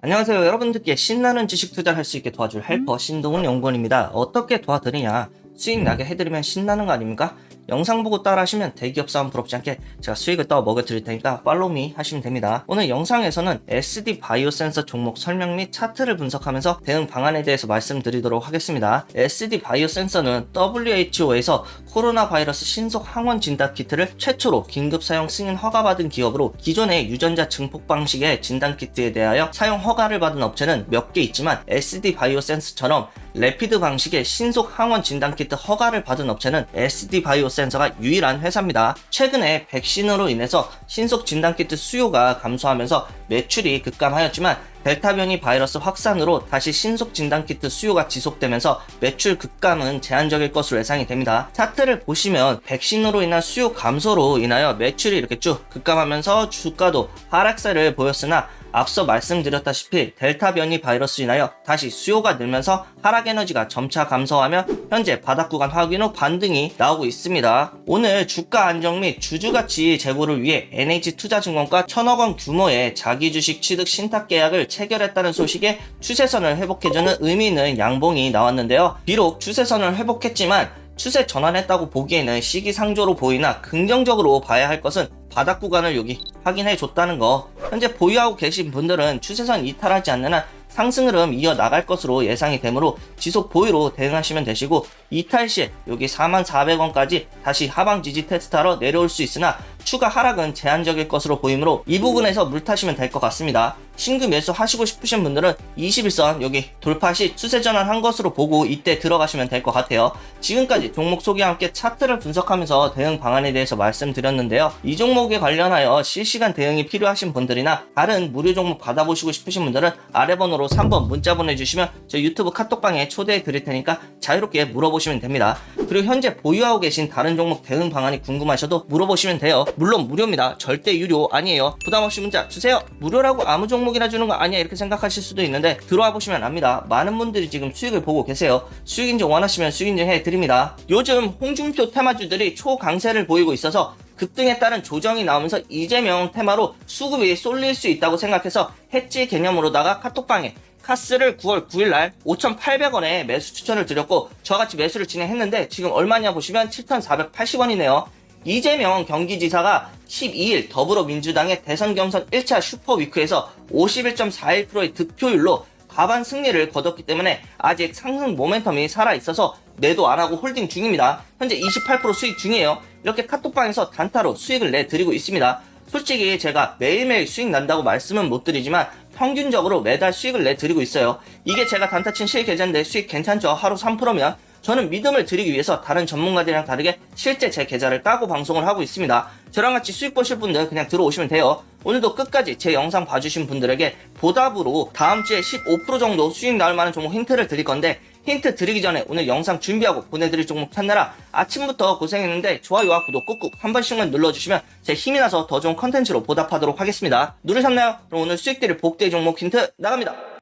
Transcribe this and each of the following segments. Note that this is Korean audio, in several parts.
안녕하세요. 여러분들께 신나는 지식 투자를 할 수 있게 도와줄 헬퍼 신동훈 연구원입니다. 어떻게 도와드리냐? 수익 나게 해드리면 신나는 거 아닙니까? 영상 보고 따라 하시면 대기업 사원 부럽지 않게 제가 수익을 떠 먹여 드릴 테니까 팔로우미 하시면 됩니다. 오늘 영상에서는 SD 바이오 센서 종목 설명 및 차트를 분석하면서 대응 방안에 대해서 말씀드리도록 하겠습니다. SD 바이오 센서는 WHO에서 코로나 바이러스 신속 항원 진단 키트를 최초로 긴급 사용 승인 허가받은 기업으로 기존의 유전자 증폭 방식의 진단 키트에 대하여 사용 허가를 받은 업체는 몇 개 있지만 SD 바이오 센서처럼 레피드 방식의 신속 항원 진단 키트 허가를 받은 업체는 SD 바이오 센 서가 유일한 회사입니다. 최근에 백신으로 인해서 신속 진단 키트 수요가 감소하면서 매출이 급감하였지만 델타 변이 바이러스 확산으로 다시 신속 진단 키트 수요가 지속되면서 매출 급감은 제한적일 것으로 예상이 됩니다. 차트를 보시면 백신으로 인한 수요 감소로 인하여 매출이 이렇게 쭉 급감하면서 주가도 하락세를 보였으나 앞서 말씀드렸다시피 델타 변이 바이러스 인하여 다시 수요가 늘면서 하락 에너지가 점차 감소하며 현재 바닥 구간 확인 후 반등이 나오고 있습니다. 오늘 주가 안정 및 주주 가치 제고를 위해 NH투자증권과 천억 원 규모의 자기 주식 취득 신탁 계약을 체결했다는 소식에 추세선을 회복해주는 의미 있는 양봉이 나왔는데요. 비록 추세선을 회복했지만 추세 전환했다고 보기에는 시기상조로 보이나 긍정적으로 봐야 할 것은 바닥 구간을 여기 확인해 줬다는 거. 현재 보유하고 계신 분들은 추세선 이탈하지 않는 한 상승 흐름 이어 나갈 것으로 예상이 되므로 지속 보유로 대응하시면 되시고 이탈 시에 여기 44,400원까지 다시 하방 지지 테스트하러 내려올 수 있으나 추가 하락은 제한적일 것으로 보이므로 이 부분에서 물 타시면 될 것 같습니다. 신규 매수 하시고 싶으신 분들은 21선 여기 돌파 시 추세 전환한 것으로 보고 이때 들어가시면 될 것 같아요. 지금까지 종목 소개와 함께 차트를 분석하면서 대응 방안에 대해서 말씀드렸는데요. 이 종목에 관련하여 실시간 대응이 필요하신 분들이나 다른 무료 종목 받아보시고 싶으신 분들은 아래 번호로 3번 문자 보내주시면 저 유튜브 카톡방에 초대해 드릴 테니까 자유롭게 물어보시면 됩니다. 그리고 현재 보유하고 계신 다른 종목 대응 방안이 궁금하셔도 물어보시면 돼요. 물론 무료입니다. 절대 유료 아니에요. 부담 없이 문자 주세요. 무료라고 아무 종목이나 주는 거 아니야 이렇게 생각하실 수도 있는데 들어와 보시면 압니다. 많은 분들이 지금 수익을 보고 계세요. 수익 인증 원하시면 수익 인증 해드립니다. 요즘 홍준표 테마주들이 초강세를 보이고 있어서 급등에 따른 조정이 나오면서 이재명 테마로 수급이 쏠릴 수 있다고 생각해서 해지 개념으로다가 카톡방에 카스를 9월 9일 날 5,800원에 매수 추천을 드렸고 저와 같이 매수를 진행했는데 지금 얼마냐 보시면 7,480원이네요. 이재명 경기지사가 12일 더불어민주당의 대선 경선 1차 슈퍼위크에서 51.41%의 득표율로 과반 승리를 거뒀기 때문에 아직 상승 모멘텀이 살아있어서 매도 안 하고 홀딩 중입니다. 현재 28% 수익 중이에요. 이렇게 카톡방에서 단타로 수익을 내드리고 있습니다. 솔직히 제가 매일매일 수익 난다고 말씀은 못 드리지만 평균적으로 매달 수익을 내드리고 있어요. 이게 제가 단타 친 실계좌인데 수익 괜찮죠? 하루 3%면 저는 믿음을 드리기 위해서 다른 전문가들이랑 다르게 실제 제 계좌를 까고 방송을 하고 있습니다. 저랑 같이 수익 보실 분들 그냥 들어오시면 돼요. 오늘도 끝까지 제 영상 봐주신 분들에게 보답으로 다음 주에 15% 정도 수익 나올 만한 종목 힌트를 드릴 건데 힌트 드리기 전에 오늘 영상 준비하고 보내드릴 종목 찾느라 아침부터 고생했는데 좋아요와 구독 꾹꾹 한 번씩만 눌러주시면 제 힘이 나서 더 좋은 컨텐츠로 보답하도록 하겠습니다. 누르셨나요? 그럼 오늘 수익 드릴 복대 종목 힌트 나갑니다.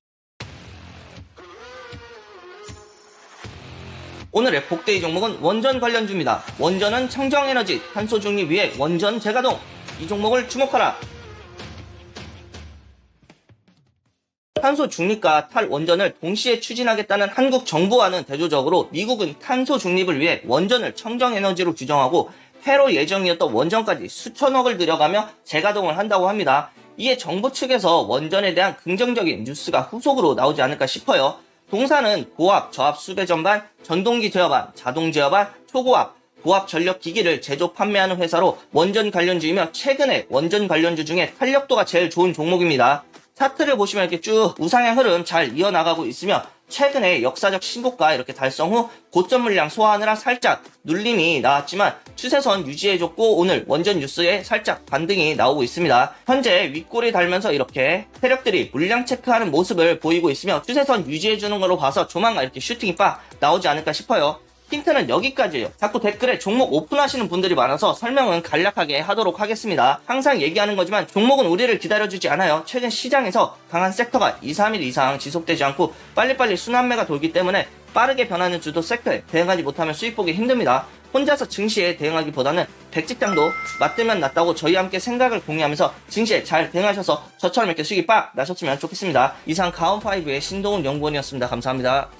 오늘의 복대의 종목은 원전 관련주입니다. 원전은 청정에너지, 탄소 중립 위에 원전 재가동. 이 종목을 주목하라. 탄소 중립과 탈원전을 동시에 추진하겠다는 한국 정부와는 대조적으로 미국은 탄소 중립을 위해 원전을 청정에너지로 규정하고 폐로 예정이었던 원전까지 수천억을 들여가며 재가동을 한다고 합니다. 이에 정부 측에서 원전에 대한 긍정적인 뉴스가 후속으로 나오지 않을까 싶어요. 동사는 고압, 저압 수배 전반, 전동기 제어반, 자동 제어반, 초고압, 고압 전력 기기를 제조 판매하는 회사로 원전 관련주이며 최근에 원전 관련주 중에 탄력도가 제일 좋은 종목입니다. 차트를 보시면 이렇게 쭉 우상향 흐름 잘 이어나가고 있으며 최근에 역사적 신고가 이렇게 달성 후 고점 물량 소화하느라 살짝 눌림이 나왔지만 추세선 유지해줬고 오늘 원전 뉴스에 살짝 반등이 나오고 있습니다. 현재 윗골이 달면서 이렇게 세력들이 물량 체크하는 모습을 보이고 있으며 추세선 유지해주는 걸로 봐서 조만간 이렇게 슈팅이 빡 나오지 않을까 싶어요. 힌트는 여기까지예요. 자꾸 댓글에 종목 오픈하시는 분들이 많아서 설명은 간략하게 하도록 하겠습니다. 항상 얘기하는 거지만 종목은 우리를 기다려주지 않아요. 최근 시장에서 강한 섹터가 2, 3일 이상 지속되지 않고 빨리빨리 순환매가 돌기 때문에 빠르게 변하는 주도 섹터에 대응하지 못하면 수익 보기 힘듭니다. 혼자서 증시에 대응하기보다는 백직장도 맞들면 낫다고 저희와 함께 생각을 공유하면서 증시에 잘 대응하셔서 저처럼 이렇게 수익이 빡 나셨으면 좋겠습니다. 이상 가온5의 신동훈 연구원이었습니다. 감사합니다.